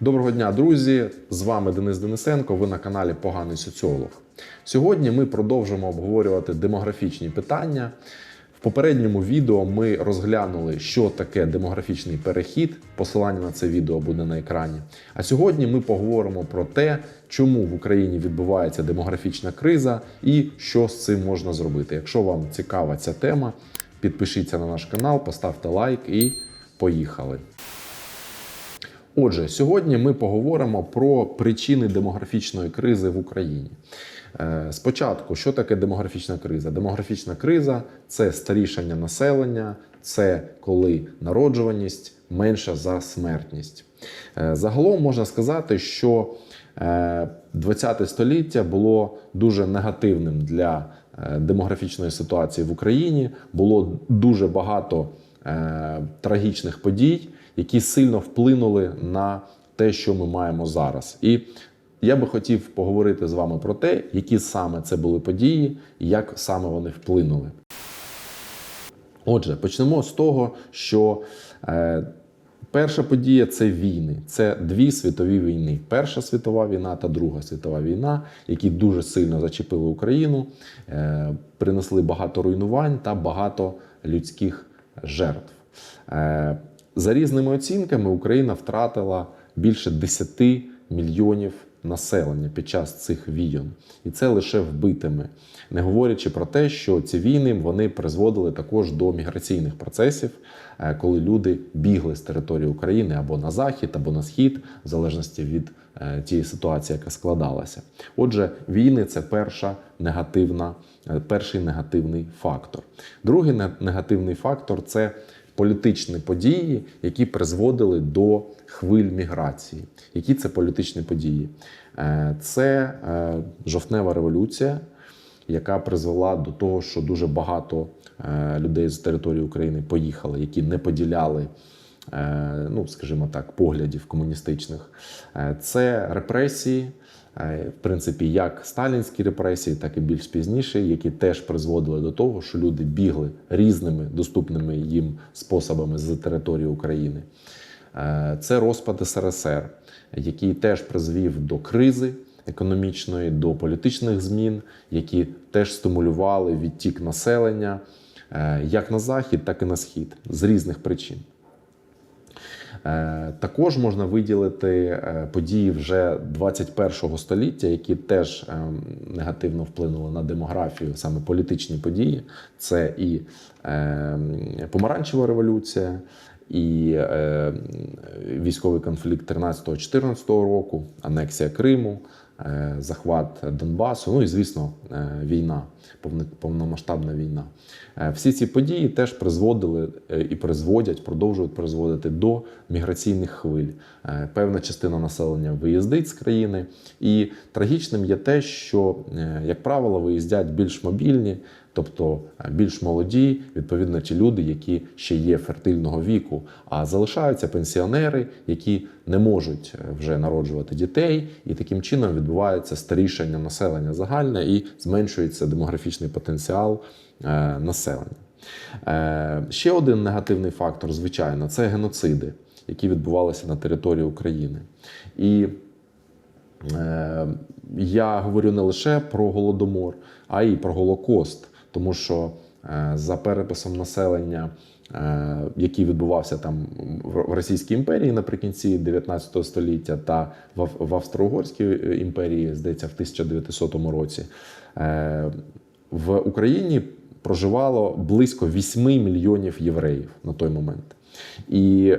Доброго дня, друзі! З вами Денис Денисенко. Ви на каналі Поганий соціолог. Сьогодні ми продовжимо обговорювати демографічні питання. В попередньому відео ми розглянули, що таке демографічний перехід. Посилання на це відео буде на екрані. А сьогодні ми поговоримо про те, чому в Україні відбувається демографічна криза і що з цим можна зробити. Якщо вам цікава ця тема, підпишіться на наш канал, поставте лайк і поїхали. Отже, сьогодні ми поговоримо про причини демографічної кризи в Україні. Е, Спочатку, що таке демографічна криза? Демографічна криза це старішання населення, це коли народжуваність менша за смертність. Е, Загалом можна сказати, що е, 20 століття було дуже негативним для е, демографічної ситуації в Україні. Було дуже багато е, трагічних подій, які сильно вплинули на те, що ми маємо зараз. І я би хотів поговорити з вами про те, які саме це були події і як саме вони вплинули. Отже, почнемо з того, що е, перша подія це війни. Це дві світові війни: Перша світова війна та Друга світова війна, які дуже сильно зачепили Україну, е, принесли багато руйнувань та багато людських жертв. Е, за різними оцінками, Україна втратила більше 10 мільйонів населення під час цих війн, і це лише вбитими, не говорячи про те, що ці війни вони призводили також до міграційних процесів, е, коли люди бігли з території України або на захід, або на схід, в залежності від е, тієї ситуації, яка складалася. Отже, війни це перша негативна, е, перший негативний фактор. Другий негативний фактор це політичні події, які призводили до хвиль міграції. Які це політичні події? Е, Це е, жовтнева революція, яка призвела до того, що дуже багато е, людей з території України поїхали, які не поділяли. Ну, скажімо так, поглядів комуністичних, це репресії, в принципі, як сталінські репресії, так і більш пізніше, які теж призводили до того, що люди бігли різними доступними їм способами з території України. Е, Це розпад СРСР, який теж призвів до кризи економічної, до політичних змін, які теж стимулювали відтік населення е, як на захід, так і на схід з різних причин. Е, Також можна виділити е, події вже 21 століття, які теж е, негативно вплинули на демографію, саме політичні події. Це і е, помаранчева революція, і е, військовий конфлікт 13-14 року, анексія Криму, захват Донбасу. Ну і звісно, е, війна, повномасштабна війна. Е, Всі ці події теж призводили е, і призводять, продовжують призводити до міграційних хвиль. Е, Певна частина населення виїздить з країни, і трагічним є те, що, е, як правило, виїздять більш мобільні, тобто е, більш молоді, відповідно, ті люди, які ще є фертильного віку, а залишаються пенсіонери, які не можуть е, вже народжувати дітей, і таким чином відбувається старішання населення загальне і зменшується демографічний потенціал е, населення. Ще один негативний фактор, звичайно, це геноциди, які відбувалися на території України. І я говорю не лише про голодомор, а й про Голокост, тому що е, за переписом населення, е, який відбувався там в Російській імперії наприкінці 19 століття та в Австро-Угорській е, імперії, здається, в 1900 році, в Україні проживало близько 8 мільйонів євреїв на той момент. І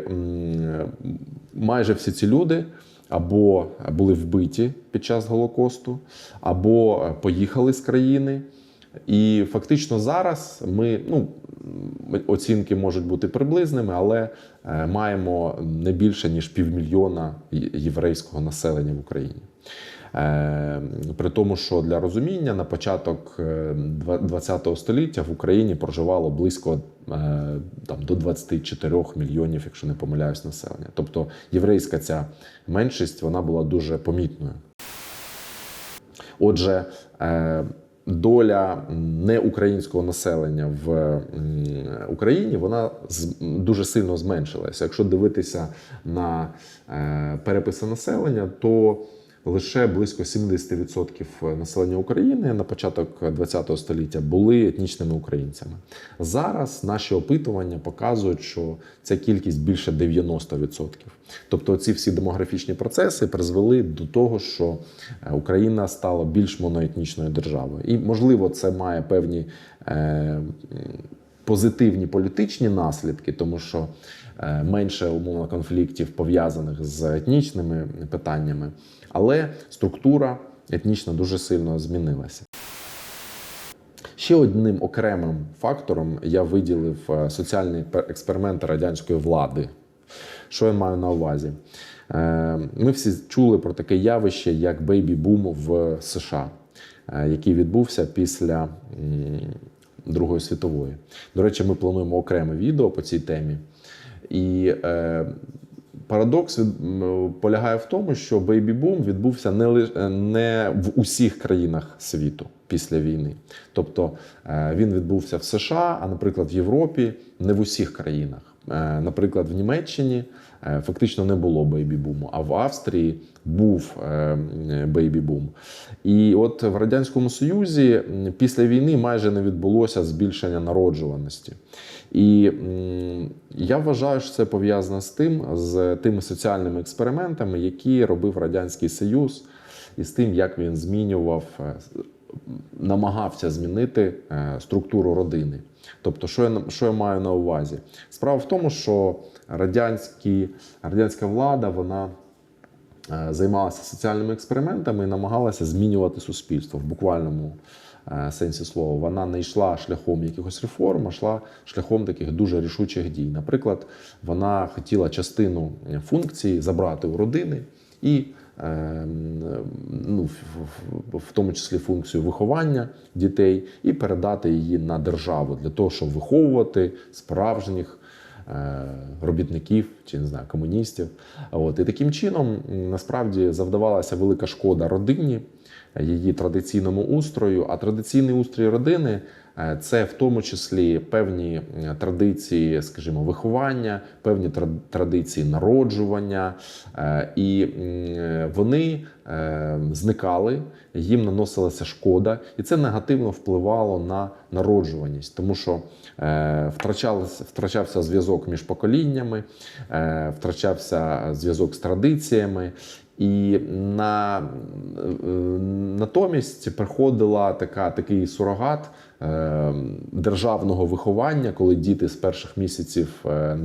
майже всі ці люди або були вбиті під час Голокосту, або поїхали з країни. І фактично зараз ми, ну, оцінки можуть бути приблизними, але е, маємо не більше ніж півмільйона єврейського населення в Україні. Е, При тому, що для розуміння на початок е, ХХ століття в Україні проживало близько е, там, до 24 мільйонів, якщо не помиляюсь, населення. Тобто єврейська ця меншість вона була дуже помітною. Отже, е, доля неукраїнського населення в Україні вона дуже сильно зменшилася. Якщо дивитися на е, переписи населення, то лише близько 70% населення України на початок ХХ століття були етнічними українцями. Зараз наші опитування показують, що ця кількість більше 90%. Тобто, ці всі демографічні процеси призвели до того, що е, Україна стала більш моноетнічною державою. І можливо, це має певні. е, Позитивні політичні наслідки, тому що е, менше умовно конфліктів пов'язаних з етнічними питаннями, але структура етнічна дуже сильно змінилася. Ще одним окремим фактором я виділив е, соціальні пе- експерименти радянської влади. Що я маю на увазі? Е, Ми всі чули про таке явище, як бейбі-бум в США, е, який відбувся після Другої світової. До речі, ми плануємо окреме відео по цій темі. І е, парадокс від, полягає в тому, що бейбі-бум відбувся не, не в усіх країнах світу після війни. Тобто е, він відбувся в США, а, наприклад, в Європі не в усіх країнах. Е, Наприклад, в Німеччині е, фактично не було бейбі-буму, а в Австрії був бейбі-бум. І от в Радянському Союзі після війни майже не відбулося збільшення народжуваності. І я вважаю, що це пов'язано з тим, з тими соціальними експериментами, які робив Радянський Союз, і з тим, як він змінював, намагався змінити е, структуру родини. Тобто, що я, що я маю на увазі? Справа в тому, що радянські, радянська влада вона е, займалася соціальними експериментами і намагалася змінювати суспільство в буквальному е, сенсі слова. Вона не йшла шляхом якихось реформ, а йшла шляхом таких дуже рішучих дій. Наприклад, вона хотіла частину функцій забрати у родини і. Е, Ну, в тому числі функцію виховання дітей, і передати її на державу для того, щоб виховувати справжніх е, робітників чи не знаю, комуністів. От і таким чином насправді завдавалася велика шкода родині, її традиційному устрою. А традиційний устрій родини е, це в тому числі певні е, традиції, скажімо, виховання, певні традиції народжування, е, і вони зникали, їм наносилася шкода, і це негативно впливало на народжуваність, тому що втрачався зв'язок між поколіннями, втрачався зв'язок з традиціями. І на, е, натомість приходила така, такий сурогат е, державного виховання, коли діти з перших місяців е,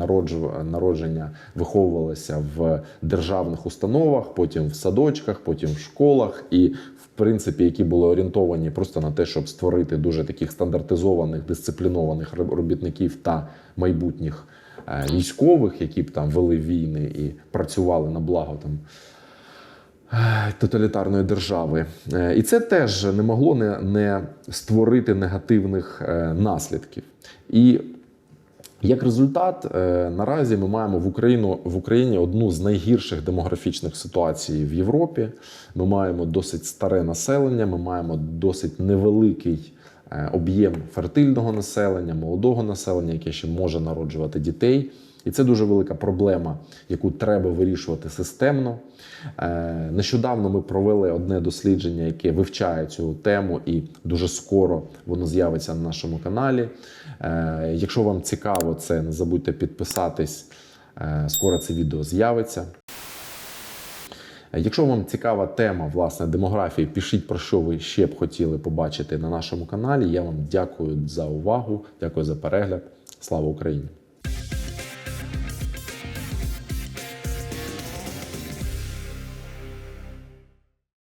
народження виховувалися в державних установах, потім в садочках, потім в школах, і в принципі, які були орієнтовані просто на те, щоб створити дуже таких стандартизованих, дисциплінованих робітників та майбутніх е, військових, які б там вели війни і працювали на благо там е, тоталітарної держави. Е, І це теж не могло не, не створити негативних е, наслідків. І як результат, е, наразі ми маємо в Україну в Україні одну з найгірших демографічних ситуацій в Європі. Ми маємо досить старе населення, ми маємо досить невеликий е, об'єм фертильного населення, молодого населення, яке ще може народжувати дітей. І це дуже велика проблема, яку треба вирішувати системно. Е, Нещодавно ми провели одне дослідження, яке вивчає цю тему, і дуже скоро воно з'явиться на нашому каналі. Е, Якщо вам цікаво це, не забудьте підписатись. Е, Скоро це відео з'явиться. Е, Якщо вам цікава тема власне демографії, пишіть про що ви ще б хотіли побачити на нашому каналі. Я вам дякую за увагу, дякую за перегляд. Слава Україні!